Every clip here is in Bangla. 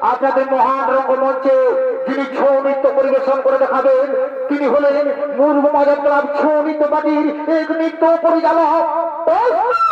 আপনাদের মহান রঙ্গমঞ্চে যিনি ছৌ নৃত্য পরিবেশন করে দেখাবেন, তিনি হলেন বাজার ক্লাব ছৌ নৃত্য পার্টির এক নৃত্য পরিচালক।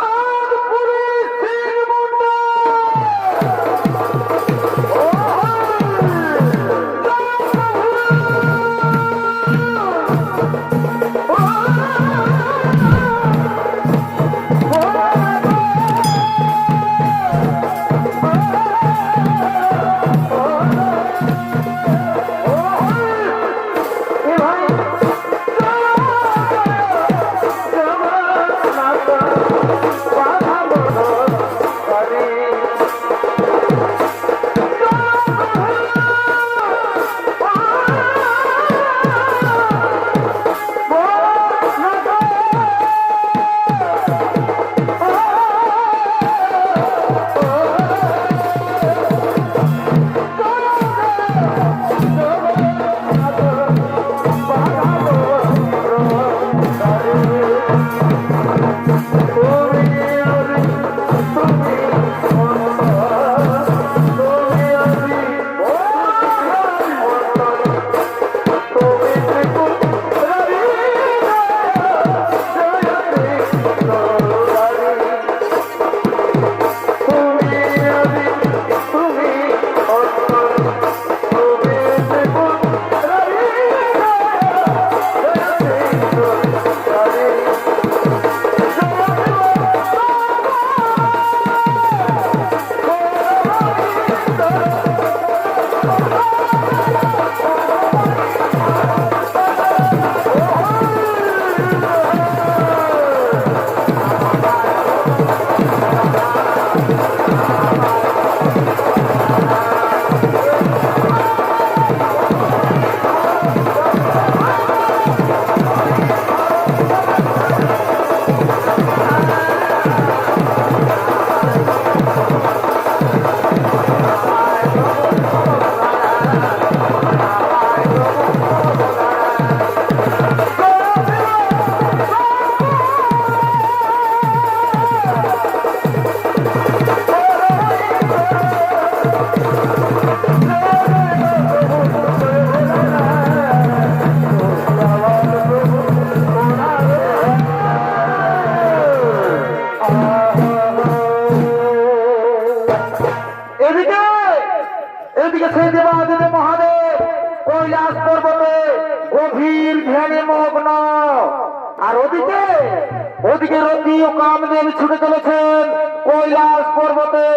ওদিকে রতি ও কামদেব ছুটে চলেছেন কৈলাস পর্বতে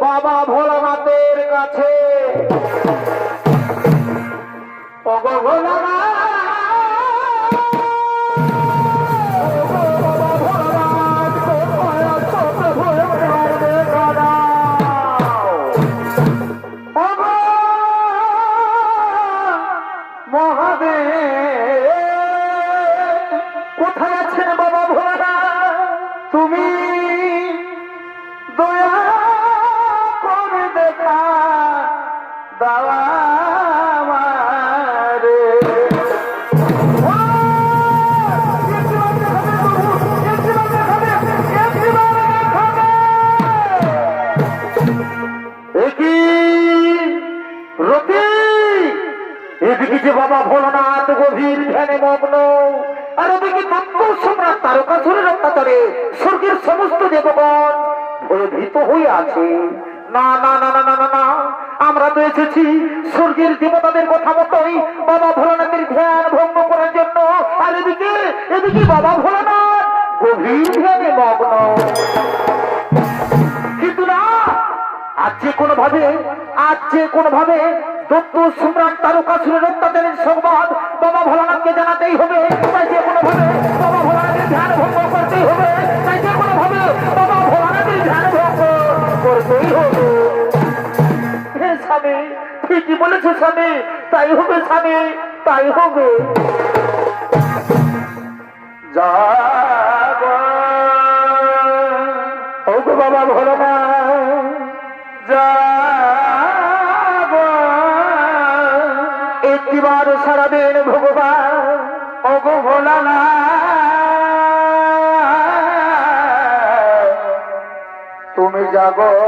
বাবা ভোলানাথের কাছে। ভোলানাথ! দেবগণ ভয়ভীত হয়ে আছে। না না না না না না না, আমরা তো এসেছি স্বর্গের দেবতাদের কথা মতোই বাবা ভোলানাথের ধ্যান ভঙ্গ করার জন্য। আর এদিকে এদিকে বাবা ভোলানাথ গভীর ধ্যানে মগ্ন। কিন্তু না আজ যে কোনো ভাবে আজ যে কোনো ভাবে দত্ত সম্রাট তারকাসুরের অত্যাচারের সংবাদ বাবা ভোলানাথকে জানাতেই হবে, তাই যে কোনো ভাবে ঠিকই বলেছে স্বামী? তাই হবে স্বামী, তাই হবে। ওগো বাবা ভোলানাথ যাব। একটিবার সারাদিন ভগবান, ওগো ভোলানাথ। যাব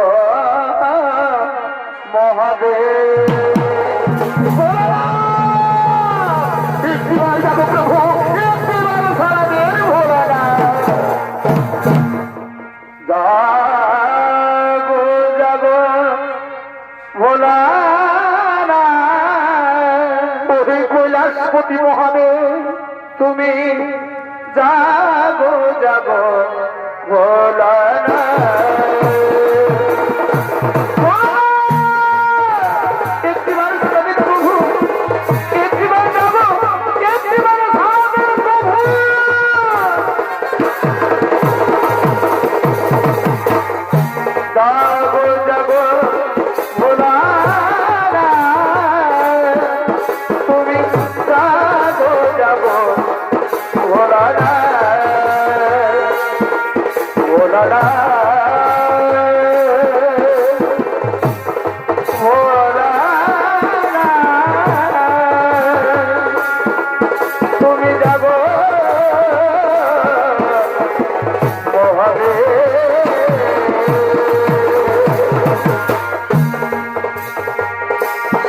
ওরে কৈলাসপতি মহাদেব তুমি যাব যাব ভোলানা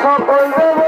সকল দেব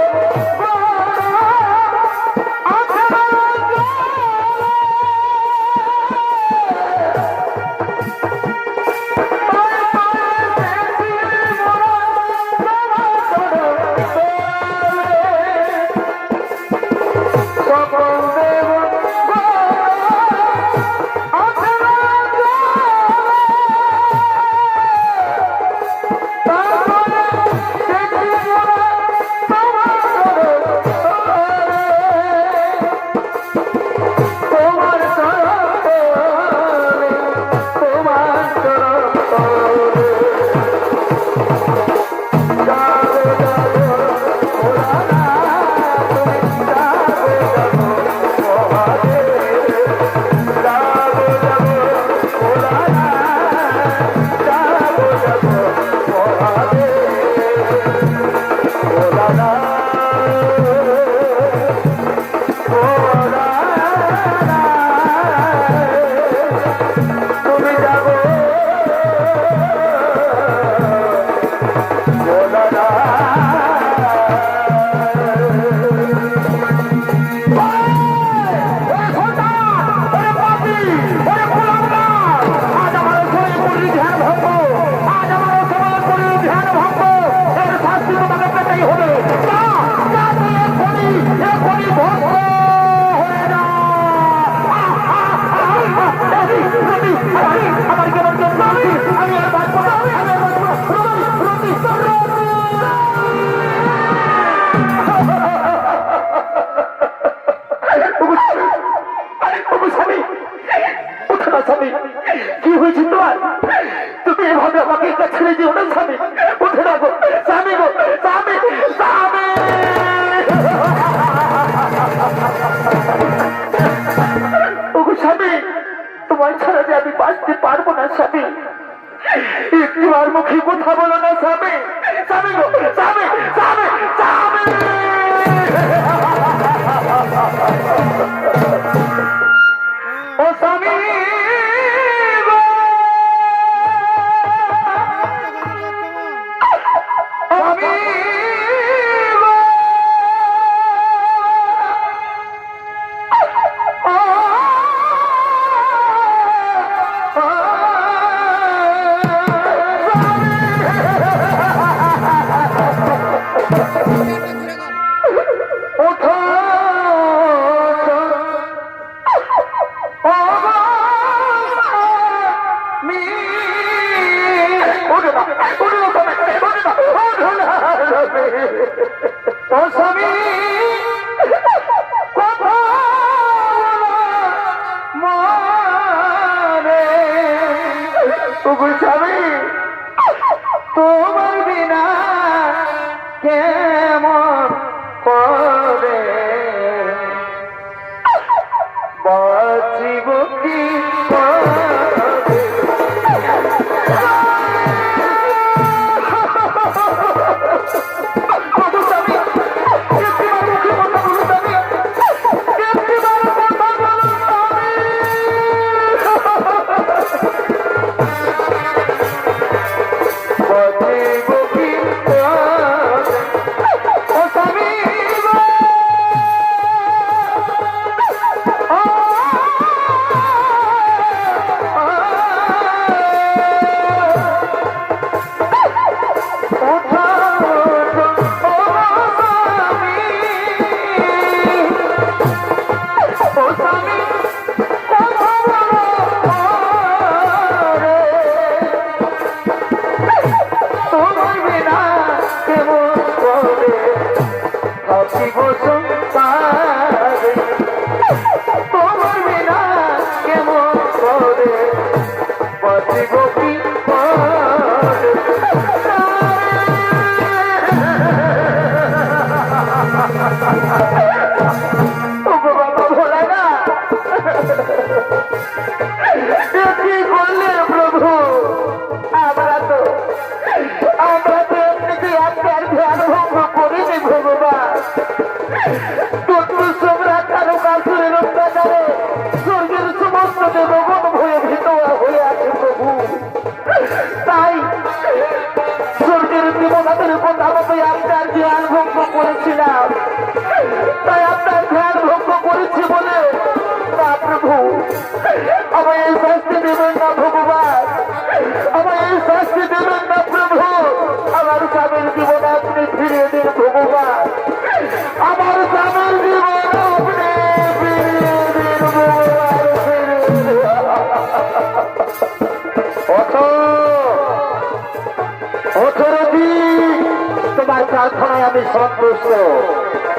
আমি সন্তুষ্ট।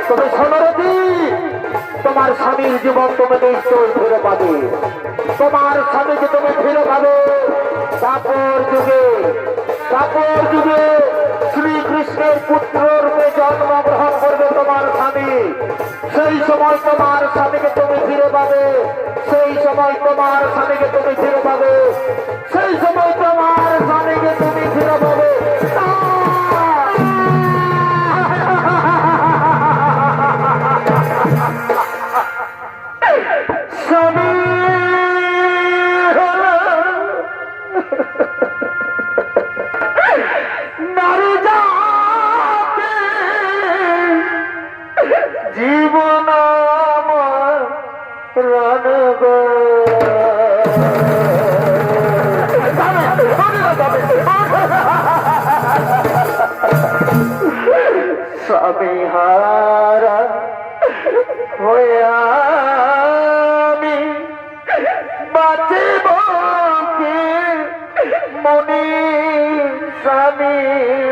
তবে সোনরতি তোমার স্বামীর জীবন তুমি নিশ্চয়ই ফিরে পাবে। তোমার স্বামীকে তুমি ফিরে পাবে। তারপর যুগে তারপর যুগে শ্রীকৃষ্ণের পুত্র রূপে জন্মগ্রহণ করবে তোমার স্বামী, সেই সময় তোমার স্বামীকে তুমি ফিরে পাবে। সেই সময় তোমার স্বামীকে তুমি ফিরে পাবে। সেই সময় স্বামী হারা হইয়া আমি বাঁচিব কি? মনি স্বামী।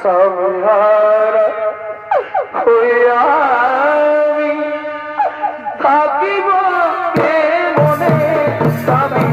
সংহার হইয়া আমি থাকিব মনে স্বামী